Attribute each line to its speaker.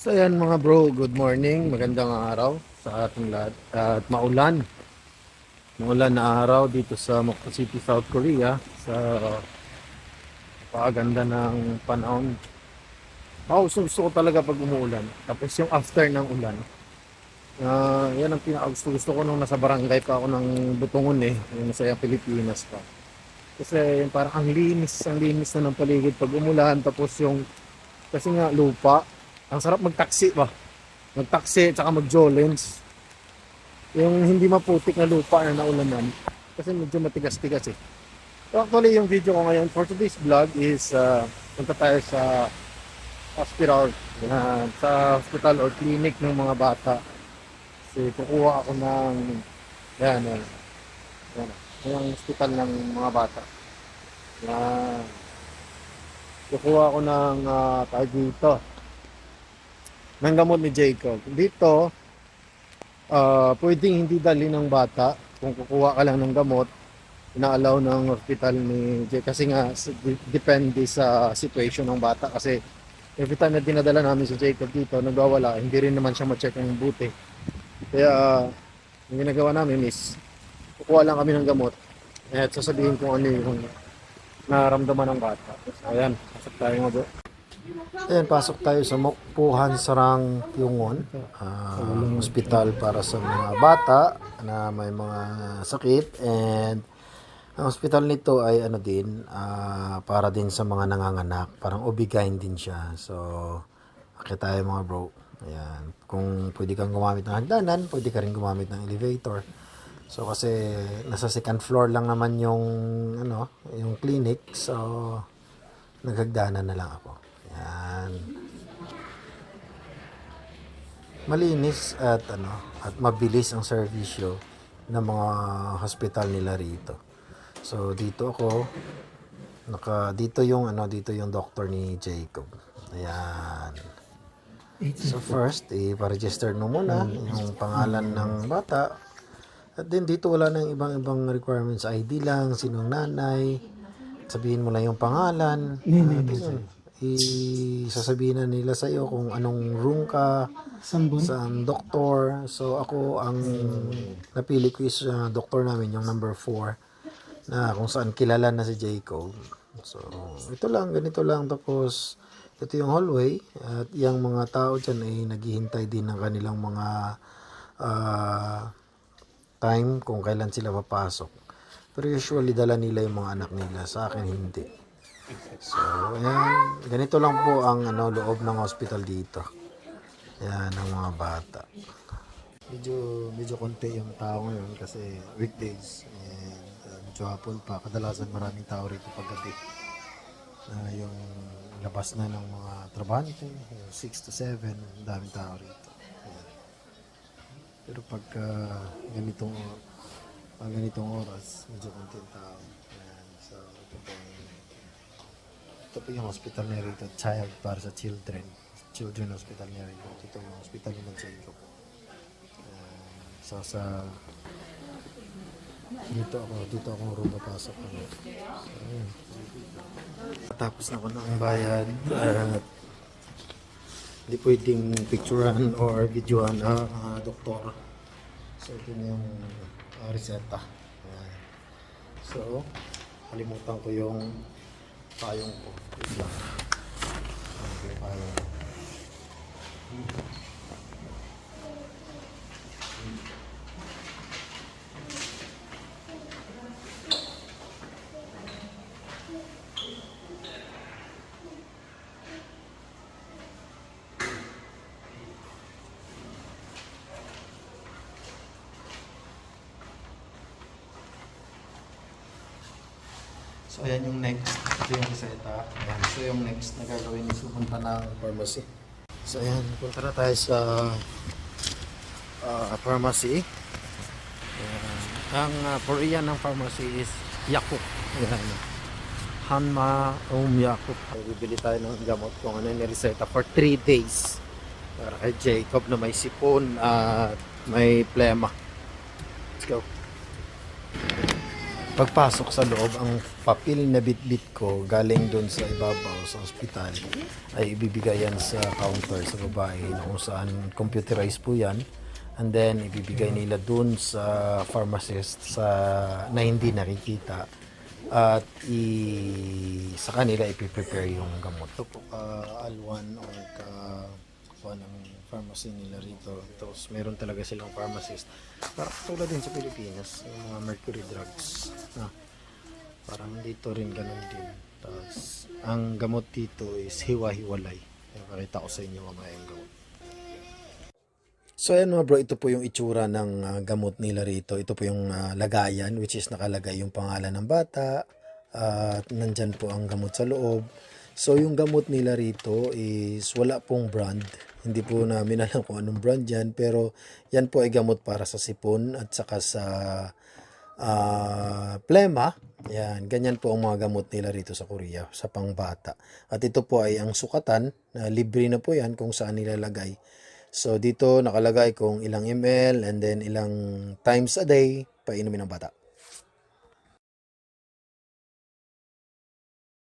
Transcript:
Speaker 1: So ayan mga bro, good morning, magandang araw sa ating lahat at maulan. Maulan na araw dito sa Mokpo City, South Korea sa paganda ng panahon. Ako gusto, ko talaga pag umuulan. Tapos yung after ng ulan. ah yan ang pinaka gusto, ko nung nasa barangay pa ako ng Butungon eh, yung nasa Pilipinas pa. Kasi yung parang ang linis, ang linis na ng paligid pag umulan tapos yung kasi nga lupa, ang sarap magtaksi ba? Magtaksi tsaka mag-jolens. Yung hindi maputik na lupa na naulanan. Kasi medyo matigas-tigas eh. So actually yung video ko ngayon for today's vlog is uh, punta tayo sa hospital. Yan, sa hospital or clinic ng mga bata. Kasi kukuha ako ng yan. Yan. Yung hospital ng mga bata. Yan. Kukuha ako ng uh, tawag dito ng gamot ni Jacob. Dito, ah pwedeng hindi dali ng bata. Kung kukuha ka lang ng gamot inaalaw ng hospital ni Jacob. Kasi nga depende sa situation ng bata. Kasi every time na dinadala namin si Jacob dito nagwawala hindi rin naman siya ma-check ng buti. Kaya ah, yung ginagawa namin is kukuha lang kami ng gamot. At sasabihin kung ano yung nararamdaman ng bata. Ayan pasok tayo bro Ayan, pasok tayo sa Mokpuhan Sarang Pyungon, ah, hospital para sa mga bata na may mga sakit and ang hospital nito ay ano din, ah, para din sa mga nanganganak, parang obigain din siya. So, akit tayo mga bro. Ayan, kung pwede kang gumamit ng hagdanan, pwede ka rin gumamit ng elevator. So kasi nasa second floor lang naman yung ano, yung clinic. So naghagdanan na lang ako. Yan. Malinis at ano at mabilis ang serbisyo ng mga hospital nila rito. So dito ako naka dito yung ano dito yung doctor ni Jacob. Ayan. So first, i-register mo muna yung pangalan ng bata. At then dito wala nang ibang-ibang requirements. ID lang, sinong nanay. Sabihin mo lang yung pangalan. Yun, isasabihin na nila sa iyo kung anong room ka, saan doktor. So ako ang napili ko is uh, doktor namin yung number 4 na kung saan kilala na si Jacob. So ito lang, ganito lang tapos ito yung hallway at yung mga tao dyan ay naghihintay din ng kanilang mga ah, time kung kailan sila papasok. Pero usually dala nila yung mga anak nila. Sa akin hindi. So, ayan. Ganito lang po ang ano, loob ng hospital dito. Ayan, ng mga bata. Medyo, medyo konti yung tao ngayon kasi weekdays. And uh, medyo hapon pa. Kadalasan maraming tao rito paggabi. Na yung labas na ng mga trabahante, 6 to 7, ang daming tao rito. Ayan. Pero pagka ganitong pag ganitong oras, medyo konti ang tao. Ayan. So, ito po ito yung hospital niya rito, child para sa children. Children hospital niya rito. Ito yung hospital ni Jacob. Ayan. so sa dito ako, dito ako room papasok. So, ayan. Tapos na ako ng bayad at hindi pwedeng picturean or videoan ang ah, doktor. So ito na yung ah, reseta. Ayan. So, kalimutan ko yung payong ko. Wait lang. Yung payong ko? So, ayan yung next. Ito yung reseta. Ayan. So, yung next na gagawin is pupunta ng pharmacy. So, ayan. Punta na tayo sa ah, pharmacy. Ayan. Ang uh, Korean ng pharmacy is Yakuk. Ayan. Hanma Um Yakuk. So, bibili tayo ng gamot kung ano yung reseta for 3 days. Para kay Jacob na may sipon at may plema. Let's go. Pagpasok sa loob, ang papel na bitbit ko galing doon sa ibabaw sa ospital ay ibibigay yan sa counter sa babae na kung saan computerized po yan. And then ibibigay nila doon sa pharmacist sa na hindi nakikita at i sa kanila ipiprepare yung gamot. Ito po ka Alwan or ka kuha ng pharmacy nila rito. Tapos meron talaga silang pharmacist. Parang tulad din sa Pilipinas, yung mga mercury drugs. Na, parang dito rin ganun din. Tapos ang gamot dito is hiwa-hiwalay. Pakita ko sa inyo mamaya yung gamot. So ayan mga bro, ito po yung itsura ng ah, gamot nila rito. Ito po yung ah, lagayan which is nakalagay yung pangalan ng bata at nandyan po ang gamot sa loob. So yung gamot nila rito is wala pong brand. Hindi po namin alam kung anong brand yan pero yan po ay gamot para sa sipon at saka sa ah, plema. Yan, ganyan po ang mga gamot nila rito sa Korea sa pangbata. At ito po ay ang sukatan, na libre na po yan kung saan nilalagay. So dito nakalagay kung ilang ml and then ilang times a day painumin ng bata.